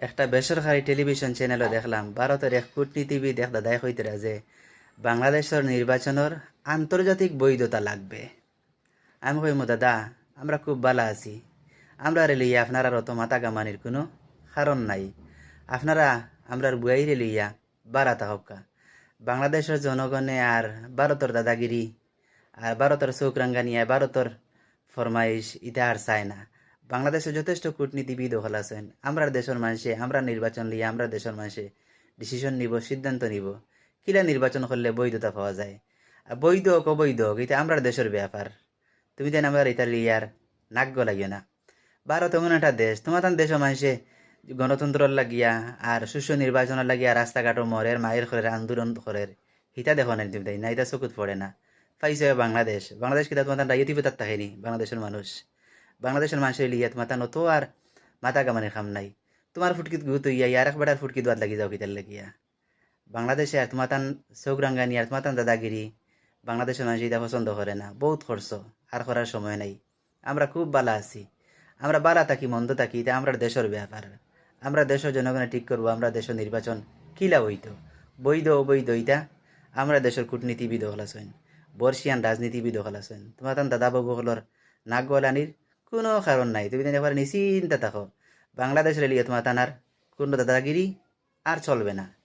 একটা বেসরকারি টেলিভিশন চ্যানেলও দেখলাম। ভারতের এক কূটনীতিবিদ এক দাদাই কইতেরা যে বাংলাদেশের নির্বাচনের আন্তর্জাতিক বৈধতা লাগবে। আমি কইমু, দাদা, আমরা খুব ভালো আছি। আমরা রেলিয়া আপনারা অত মাথা গামানির কোনো কারণ নাই। আপনারা আমরার বুয়াইরে লইয়া বাড়াতা হকা বাংলাদেশের জনগণে আর ভারতের দাদাগিরি আর ভারতের চৌকরাঙ্গানিয়া ভারতের ফরমাইশ ইটা আর চায় না। বাংলাদেশে যথেষ্ট কূটনীতিবিদ হল আছেন। আমরা দেশের মানুষে, আমরা নির্বাচন লিয়ে আমরা দেশের মানুষে ডিসিশন নিব, সিদ্ধান্ত নিব। কিলা নির্বাচন করলে বৈধতা পাওয়া যায়? আর বৈধ হোক অবৈধ হোক, এটা আমরা দেশের ব্যাপার। তুমি তেন আমার এটা লিয়ার নাক লাগিও না। ভারত এমন একটা দেশ তোমার দেশের মানুষে গণতন্ত্রর লাগিয়া আর সুষ্ঠু নির্বাচনের লাগিয়া রাস্তাঘাটও মরের, মায়ের ঘরের আন্দোলন ঘরের হিতা দেখো না তুমি, তাই না? এটা চকুত পড়ে না। পাইছে বাংলাদেশ। বাংলাদেশ কিতা তোমার পেতার থাকেনি বাংলাদেশের মানুষ। বাংলাদেশের মানুষের লিয়াত মাথা নত আর মাথা কামানের খাম নাই। তোমার ফুটকিত গুত ইয়া, ইয়ার এক বেটার ফুটকিত বাদ লাগি যাও কিতার লাগিয়া। বাংলাদেশে আর তোমার তান চৌকরাঙ্গানি আর দাদাগিরি বাংলাদেশের মানুষ এটা পছন্দ করে না। বহুত খরচ, আর করার সময় নাই। আমরা খুব বালা আছি। আমরা বালা থাকি, মন্দ থাকি, এটা আমরা দেশের ব্যাপার। আমরা দেশের জনগণে ঠিক করব, আমরা দেশের নির্বাচন কিলা হইত? বৈধ অবৈধ ইটা আমরা দেশের কূটনীতিবিদ হল আছেন বর্ষিয়ান রাজনীতিবিদ হল আছেন তোমার দাদা বাবু হলর নাক গলানির কোনো কারণ নাই। তুমি একবার নিশ্চিন্তা থাকো। বাংলাদেশ লিয়ে তোমার তানার কোনো দাদাগিরি আর চলবে না।